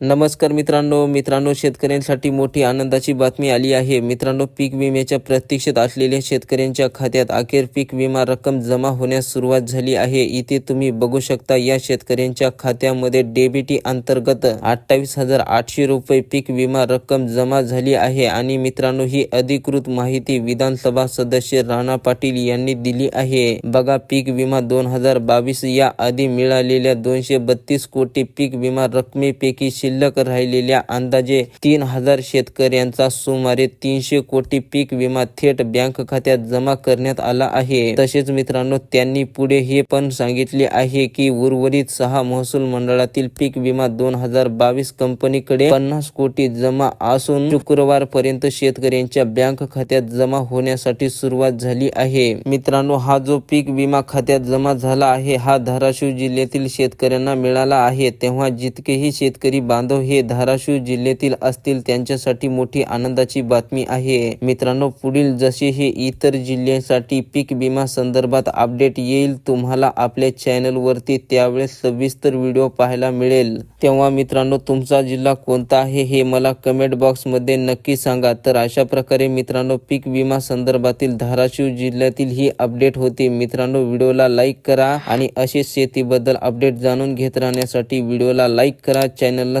नमस्कार मित्रांनो मित्रांनो शेतकऱ्यांसाठी मोठी आनंदाची बातमी आली आहे. मित्रांनो पीक विम्याच्या प्रतीक्षेत असलेल्या शेतकऱ्यांच्या खात्यात अखेर पीक विमा रक्कम जमा होण्यास सुरुवात झाली आहे. इथे तुम्ही बघू शकता या शेतकऱ्यांच्या खात्यामध्ये डेबिटी अंतर्गत अठ्ठावीस हजार आठशे रुपये पीक विमा रक्कम जमा झाली आहे आणि मित्रांनो ही अधिकृत माहिती विधानसभा सदस्य राणा पाटील यांनी दिली आहे. बघा पीक विमा दोन हजार बावीस या आधी मिळालेल्या दोनशे बत्तीस कोटी पीक विमा रकमेपैकी शिल्लक राहिलेल्या अंदाजे तीन हजार शेतकऱ्यांचा सुमारे तीनशे कोटी पीक विमा थेट बँक खात्यात जमा करण्यात आला आहे. तसेच मित्रांनो त्यांनी पुढे हे पण सांगितले आहे की उर्वरित सहा महसूल मंडळातील पीक विमा दोन हजार बावीस कंपनीकडे पन्नास कोटी जमा असून शुक्रवार पर्यंत शेतकऱ्यांच्या बँक खात्यात जमा होण्यासाठी सुरुवात झाली आहे. मित्रांनो हा जो पीक विमा खात्यात जमा झाला आहे हा धाराशिव जिल्ह्यातील शेतकऱ्यांना मिळाला आहे. तेव्हा जितकेही शेतकरी बांधव हे धाराशिव जिल्ह्यातील असतील त्यांच्यासाठी मोठी आनंदाची बातमी आहे. मित्रांनो पुढील जसे हे इतर जिल्ह्यांसाठी पीक विमा संदर्भात अपडेट येईल तुम्हाला आपल्या चॅनल वरती त्यावेळेस सविस्तर व्हिडिओ पाहायला मिळेल. तेव्हा मित्रांनो तुमचा जिल्हा कोणता आहे हे मला कमेंट बॉक्समध्ये नक्की सांगा. तर अशा प्रकारे मित्रांनो पीक विमा संदर्भातील धाराशिव जिल्ह्यातील ही अपडेट होती. मित्रांनो व्हिडिओला लाईक करा आणि असे शेतीबद्दल अपडेट जाणून घेत राहण्यासाठी व्हिडिओला लाईक करा. चॅनलला